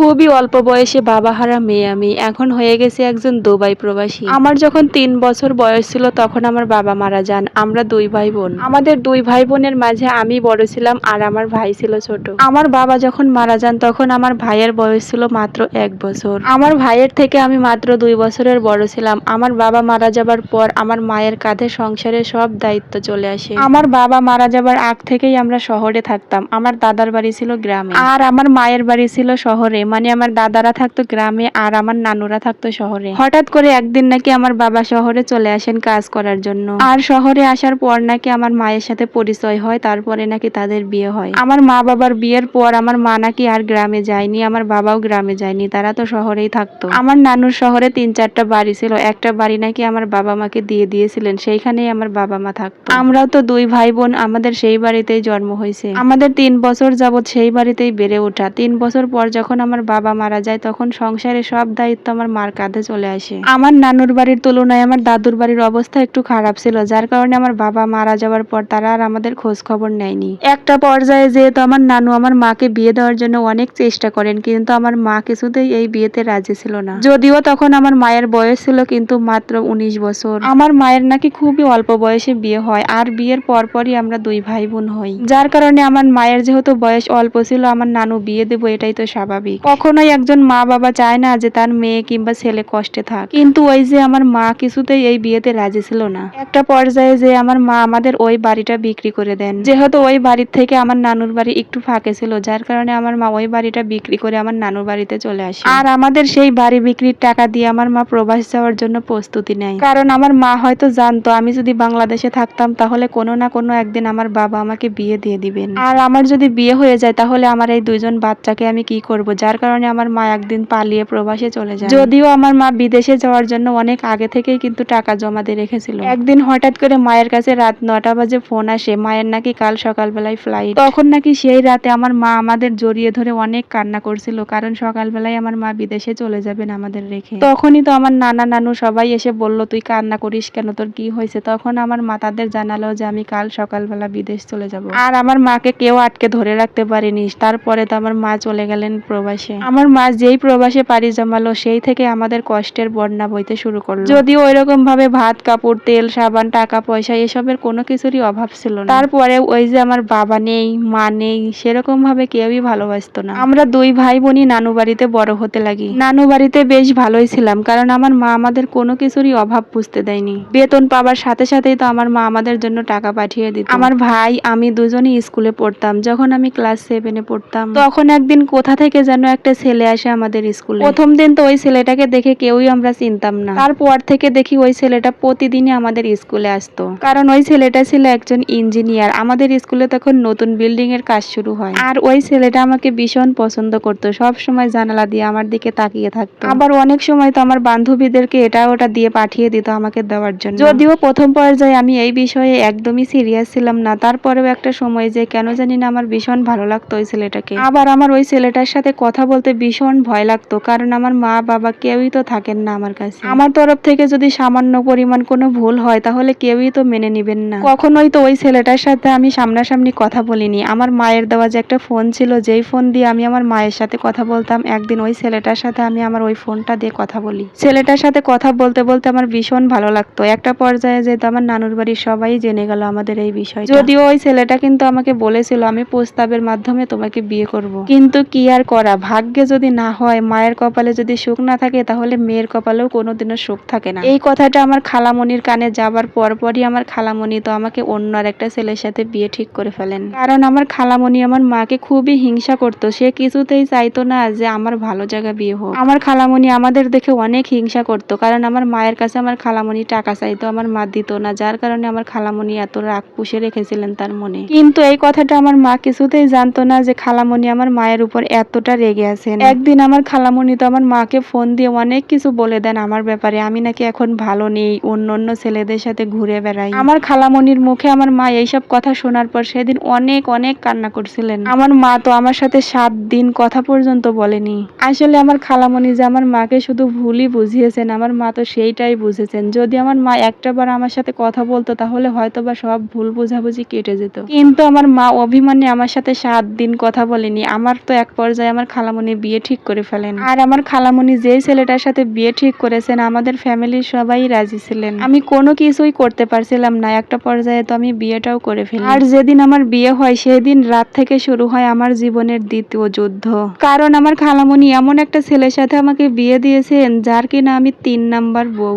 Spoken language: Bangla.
খুবই অল্প বয়সে বাবা হারা মেয়ে আমি। এখন হয়ে গেছে একজন দুবাই প্রবাসী। আমার যখন তিন বছর বয়স ছিল তখন আমার বাবা মারা যান। আমরা দুই ভাই বোন আমাদের দুই ভাই বোনের মাঝে আমি বড় ছিলাম আর আমার ভাই ছিল ছোট। আমার বাবা যখন মারা যান তখন আমার ভাইয়ের বয়স ছিল মাত্র এক বছর। আমার ভাইয়ের থেকে আমি মাত্র দুই বছরের বড় ছিলাম। আমার বাবা মারা যাবার পর আমার মায়ের কাঁধে সংসারের সব দায়িত্ব চলে আসে। আমার বাবা মারা যাবার আগ থেকেই আমরা শহরে থাকতাম। আমার দাদার বাড়ি ছিল গ্রামে। আর আমার মায়ের বাড়ি ছিল শহরে। মানে আমার দাদারা থাকতো গ্রামে আর আমার নানুরা থাকতো শহরে। হঠাৎ করে একদিন নাকি আমার বাবা শহরে চলে আসেন কাজ করার জন্য। আর শহরে আসার পর নাকি আমার মায়ের সাথে পরিচয় হয় তারপরে নাকি তাদের বিয়ে হয়। আমার মা বাবার বিয়ের পর আমার মা নাকি আর গ্রামে যায়নি আমার বাবাও গ্রামে যায়নি তারা তো শহরেই থাকতো। আমার নানুর শহরে তিন চারটা বাড়ি ছিল একটা বাড়ি নাকি আমার বাবা মাকে দিয়ে দিয়েছিলেন সেইখানেই আমার বাবা মা থাকতো। আমরাও তো দুই ভাই বোন আমাদের সেই বাড়িতেই জন্ম হয়েছে। আমাদের তিন বছর যাবত সেই বাড়িতেই বেড়ে ওঠা। তিন বছর পর যখন আমার বাবা মারা যায়, তখন সংসারে সব দায়িত্ব আমার মার কাঁধে চলে আসে। আমার নানুর বাড়ির তুলনায় আমার দাদুর বাড়ির অবস্থা একটু খারাপ ছিল, যার কারণে আমার বাবা মারা যাওয়ার পর তারা আর আমাদের খোঁজ খবর নেয়নি। একটা পর্যায়ে যেহেতু আমার নানু আমার মাকে বিয়ে দেওয়ার জন্য অনেক চেষ্টা করেন, কিন্তু আমার মা কিছুতেই এই বিয়েতে রাজি ছিল না। যদিও তখন আমার মায়ের বয়স ছিল কিন্তু মাত্র উনিশ বছর। আমার মায়ের নাকি খুবই অল্প বয়সে বিয়ে হয়, আর বিয়ের পরপরই আমরা দুই ভাই বোন হই। যার কারণে আমার মায়ের যেহেতু বয়স অল্প ছিল, আমার নানু বিয়ে দেবো এটাই তো স্বাভাবিক। কখনোই একজন মা বাবা চায় না যে তার মেয়ে কিংবা ছেলে কষ্টে থাক। কিন্তু ওই যে আমার মা কিছুতেই এই বিয়েতে রাজি ছিল না। একটা পর্যায়ে যে আমার মা আমাদের ওই বাড়িটা বিক্রি করে দেন। যেহেতু ওই বাড়ির থেকে আমার নানুর বাড়ি একটু ফাঁকে ছিল, যার কারণে আমার মা ওই বাড়িটা বিক্রি করে আমার নানুর বাড়িতে চলে আসে। আর আমাদের সেই বাড়ি বিক্রির টাকা দিয়ে আমার মা প্রবাস যাওয়ার জন্য প্রস্তুতি নেয়। কারণ আমার মা হয়তো জানতো, আমি যদি বাংলাদেশে থাকতাম তাহলে কোনো না কোনো একদিন আমার বাবা আমাকে বিয়ে দিয়ে দিবেন। আর আমার যদি বিয়ে হয়ে যায় তাহলে আমার এই দুইজন বাচ্চাকে আমি কি করব? যার কারণে আমার মা একদিন পালিয়ে প্রবাসে চলে যায়। যদিও আমার মা বিদেশে যাওয়ার জন্য অনেক আগে থেকেই কিন্তু টাকা জমা দিয়ে রেখেছিল। একদিন হঠাৎ করে মায়ের কাছে রাত নটা বাজে ফোন আসে মায়ের নাকি কাল সকালবেলায় ফ্লাইট তখন নাকি সেই রাতে আমার মা আমাদের জড়িয়ে ধরে অনেক কান্না করছিল কারণ সকালবেলায় আমার মা বিদেশে চলে যাবেন আমাদের রেখে। তখনই তো আমার নানা নানু সবাই এসে বলল তুই কান্না করিস কেন? তোর কি হয়েছে? তখন আমার মা তাদের জানালো যে আমি কাল সকালবেলা বিদেশ চলে যাব। আর আমার মাকে কেউ আটকে ধরে রাখতে পারেনি। তারপরে তো আমার মা চলে গেলেন প্রবাসে। আমার মা যেই প্রবাসে পাড়ি জমালো, সেই থেকে আমাদের কষ্টের বন্যা বইতে শুরু করল। যদিও ওই রকম ভাবে ভাত, কাপড়, তেল, সাবান, টাকা, পয়সা, এসবের কোনো কিছুরই অভাব ছিল না। তারপরে ওই যে আমার বাবা নেই, মা নেই সেরকম ভাবে কেউই ভালোবাসতো না। আমরা দুই ভাই বোনই নানু বাড়িতে বড় হতে লাগি। নানু বাড়িতে বেশ ভালোই ছিলাম, কারণ আমার মা আমাদের কোনো কিছুরই অভাব বুঝতে দেয়নি। বেতন পাবার সাথে সাথেই তো আমার মা আমাদের জন্য টাকা পাঠিয়ে দিত। আমার ভাই, আমি দুজনই স্কুলে পড়তাম। যখন আমি ক্লাস সেভেনে পড়তাম, তখন একদিন কোথা থেকে যেন একটা ছেলে আসে আমাদের স্কুলে। প্রথম দিন তো ওই ছেলেটাকে দেখে কেউই আমরা চিনতাম না। তারপর থেকে দেখি ওই ছেলেটা প্রতিদিনই আমাদের স্কুলে আসতো। কারণ ওই ছেলেটা ছিল একজন ইঞ্জিনিয়ার। আমাদের স্কুলে তখন নতুন বিল্ডিং এর কাজ শুরু হয়। আর ওই ছেলেটা আমাকে ভীষণ পছন্দ করতো। সব সময় জানালা দিয়ে আমার দিকে তাকিয়ে থাকতো। আবার অনেক সময় তো আমার বান্ধবীদেরকে এটা ওটা দিয়ে পাঠিয়ে দিত আমাকে দেওয়ার জন্য। যদিও প্রথম পর্যায়ে আমি এই বিষয়ে একদমই সিরিয়াস ছিলাম না। তারপরেও একটা সময় যে কেন জানি না আমার ভীষণ ভালো লাগতো ওই ছেলেটাকে। আবার আমার ওই ছেলেটার সাথে কথা বলতে ভীষণ ভয় লাগতো কারণ আমার মা বাবা কেউই তো থাকেন না আমার কাছে। আমার তরফ থেকে যদি সামান্য পরিমাণ কোনো ভুল হয় তাহলে কেউই তো মেনে নিবেন না। কখনোই তো ওই ছেলেটার সাথে আমি সামনাসামনি কথা বলিনি। আমার মায়ের দেওয়া যে একটা ফোন ছিল যেই ফোন দিয়ে আমি আমার মায়ের সাথে কথা বলতাম একদিন ওই ছেলেটার সাথে আমি আমার ওই ফোনটা দিয়ে কথা বলি। ছেলেটার সাথে কথা বলতে বলতে আমার ভীষণ ভালো লাগতো। একটা পর্যায়ে যেহেতু আমার নানুর বাড়ির সবাই জেনে গেল আমাদের এই বিষয় যদিও ওই ছেলেটা কিন্তু আমাকে বলেছিল আমি প্রস্তাবের মাধ্যমে তোমাকে বিয়ে করব। কিন্তু কি আর করা? ভাগ্যে যদি না হয়, মায়ের কপালে যদি সুখ না থাকে, তাহলে মেয়ের কপালেও কোনোদিনও সুখ থাকে না। এই কথাটা আমার খালামণির কানে যাবার পরপরই আমার খালামণি তো আমাকে অন্য আর একটা ছেলের সাথে বিয়ে ঠিক করে ফেলেন। কারণ আমার খালামণি আমার মাকে খুবই হিংসা করতো। সে কিছুতেই চাইতো না যে আমার ভালো জায়গা বিয়ে হোক। আমার খালামণি আমাদের দেখে অনেক হিংসা করতো। কারণ আমার মায়ের কাছে আমার খালামণি টাকা চাইতো, আমার মা দিত না। যার কারণে আমার খালামণি এত রাগ পুষে রেখেছিলেন তার মনে। কিন্তু এই কথাটা আমার মা কিছুতেই জানতো না যে খালামণি আমার মায়ের উপর এতটা রেগে আছেন একদিন আমার খালামণি তো আমার মাকে ফোন দিয়ে অনেক কিছু বলে দেন আমার ব্যাপারে। আমি নাকি এখন ভালো নেই, অন্য অন্য ছেলেদের সাথে ঘুরে বেড়াই। আমার খালামণির মুখে আমার মা এইসব কথা শোনার পর সেদিন অনেক অনেক কান্না করছিলেন। আমার মা তো আমার সাথে সাত দিন কথা পর্যন্ত বলেনি। আসলে আমার খালামণি যে আমার মাকে শুধু ভুলই বুঝিয়েছেন, আমার মা তো সেইটাই বুঝেছেন। যদি আমার মা একটা বার আমার সাথে কথা বলতো, তাহলে হয়তো বা সব ভুল বোঝাবুঝি কেটে যেত। কিন্তু আমার মা অভিমানে আমার সাথে সাত দিন কথা বলেনি। আমার তো এক পর্যায়ে আমার খালা খালামণি বিয়ে ঠিক করে ফেলেন। আর আমার খালামণি যেই ছেলেটার সাথে বিয়ে ঠিক করেছেন আমাদের ফ্যামিলির সবাই রাজি ছিলেন। আমি কোনো কিছুই করতে পারছিলাম না একটা পর্যায়ে তো আমি বিয়েটাও করে ফেলি। আর যেদিন আমার বিয়ে হয় সেদিন রাত থেকে শুরু হয় আমার জীবনের দ্বিতীয় যুদ্ধ। কারণ আমার খালামণি এমন একটা ছেলের সাথে আমাকে বিয়ে দিয়েছেন যার কিনা আমি তিন নাম্বার বউ।